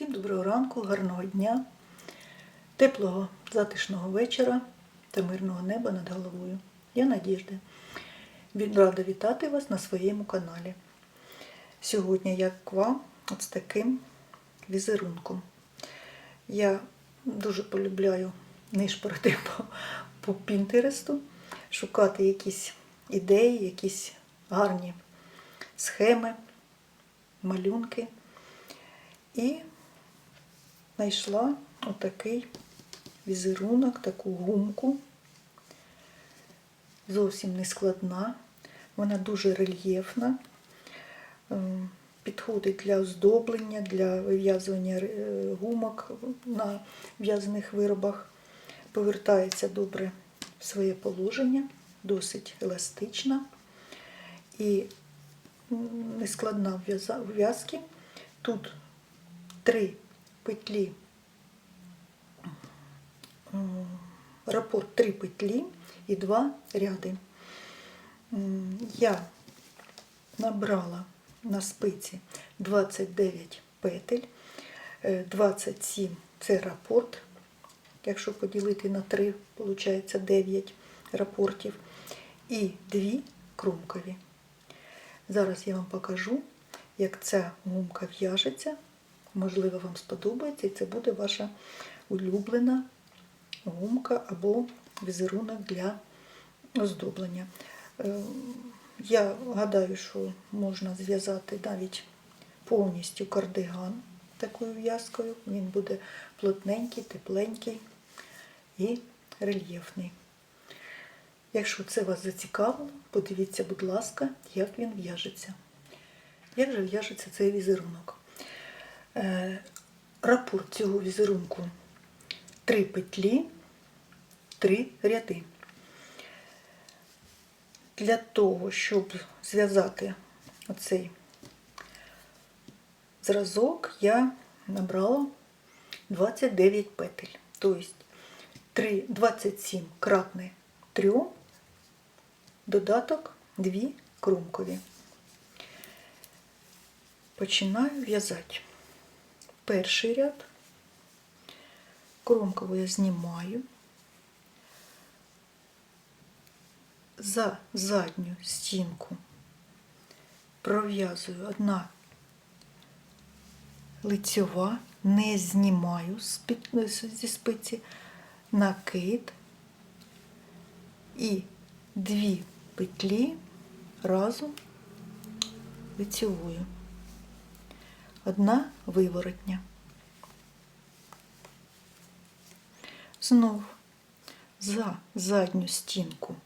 Всім доброго ранку, гарного дня, теплого затишного вечора та мирного неба над головою. Я Надіжда. Рада вітати вас на своєму каналі. Сьогодні я к вам з таким візерунком. Я дуже полюбляю нишпорити по, по Пінтересту, шукати якісь ідеї, якісь гарні схеми, малюнки. І знайшла отакий візерунок, таку гумку. Зовсім не складна, вона дуже рельєфна, ем, підходить для оздоблення, для вив'язування е, гумок на в'язаних виробах, повертається добре в своє положення, досить еластична і нескладна в'язки. Тут три петлі, рапорт три петлі і два ряди. Я набрала на спиці 29 петель, е, 27 це рапорт. Якщо поділити на 3, виходить 9 рапортів. І 2 кромкові. Зараз я вам покажу, як ця гумка в'яжеться. Можливо, вам сподобається, і це буде ваша улюблена гумка або візерунок для оздоблення. Е, Я гадаю, що можна зв'язати навіть повністю кардиган такою в'язкою. Він буде плотненький, тепленький і рельєфний. Якщо це вас зацікавило, подивіться, будь ласка, як він в'яжеться. Як же в'яжеться цей візерунок? Е, рапорт цього візерунку три петлі, три ряди. Для того, щоб зв'язати оцей зразок, я набрала 29 петель. Тобто 3, 27 кратне 3, додаток 2 кромкові. Починаю в'язати. Перший ряд, кромкову я знімаю, за задню стінку пров'язую одна лицьова, не знімаю зі спиці, накид і дві петлі разом лицьовою. Одна виворотня. Знов за задню стінку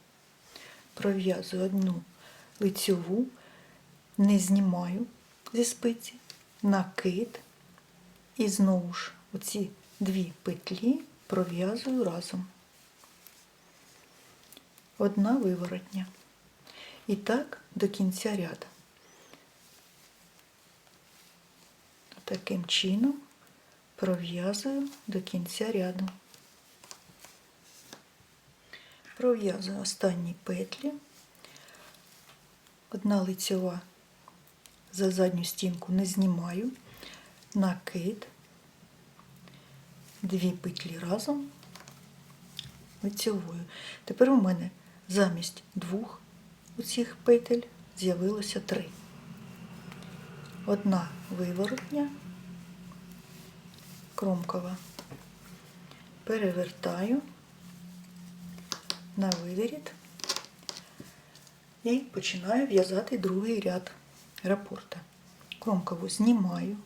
пров'язую одну лицьову, не знімаю зі спиці, накид і знову ж оці дві петлі пров'язую разом. Одна виворотня. І так до кінця ряду. Таким чином пров'язую до кінця ряду. Пров'язую останні петлі. Одна лицьова за задню стінку не знімаю, накид, дві петлі разом лицьовою. Тепер у мене замість двох оцих петель з'явилося три. Одна виворотня, кромкова. Перевертаю на виворіт і починаю в'язати другий ряд рапорта. Кромкову знімаю,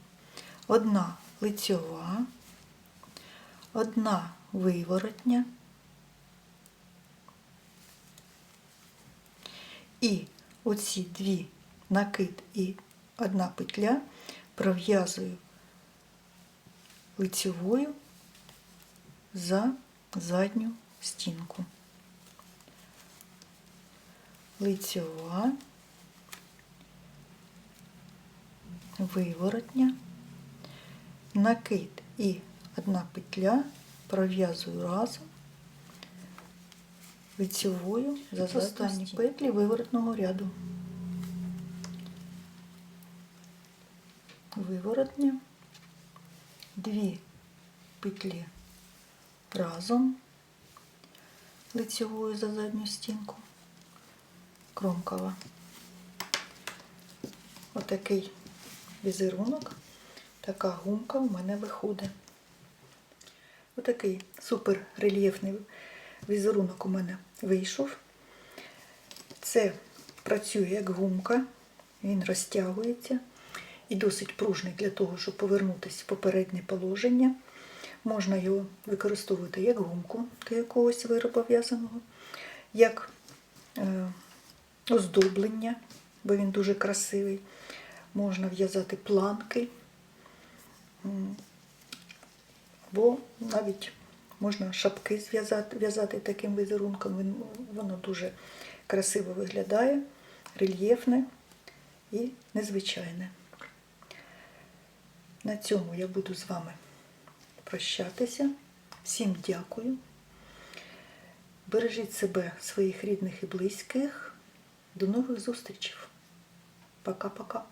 одна лицьова, одна виворотня і оці дві накид і одна петля пров'язую лицьовою за задню стінку. Лицьова, виворотня, накид і одна петля пров'язую разом лицьовою за останні петлі виворотного ряду. Виворотня, дві петлі разом лицевою за задню стінку, кромкова. Отакий візерунок, така гумка у мене виходить. Отакий супер рельєфний візерунок у мене вийшов. Це працює як гумка, він розтягується і досить пружний для того, щоб повернутися в попереднє положення. Можна його використовувати як гумку до якогось виробу в'язаного, як е, оздоблення, бо він дуже красивий. Можна в'язати планки, або навіть можна шапки зв'язати в'язати таким візерунком. Воно дуже красиво виглядає, рельєфне і незвичайне. На цьому я буду з вами прощатися. Всім дякую. Бережіть себе, своїх рідних і близьких. До нових зустрічей. Пока-пока.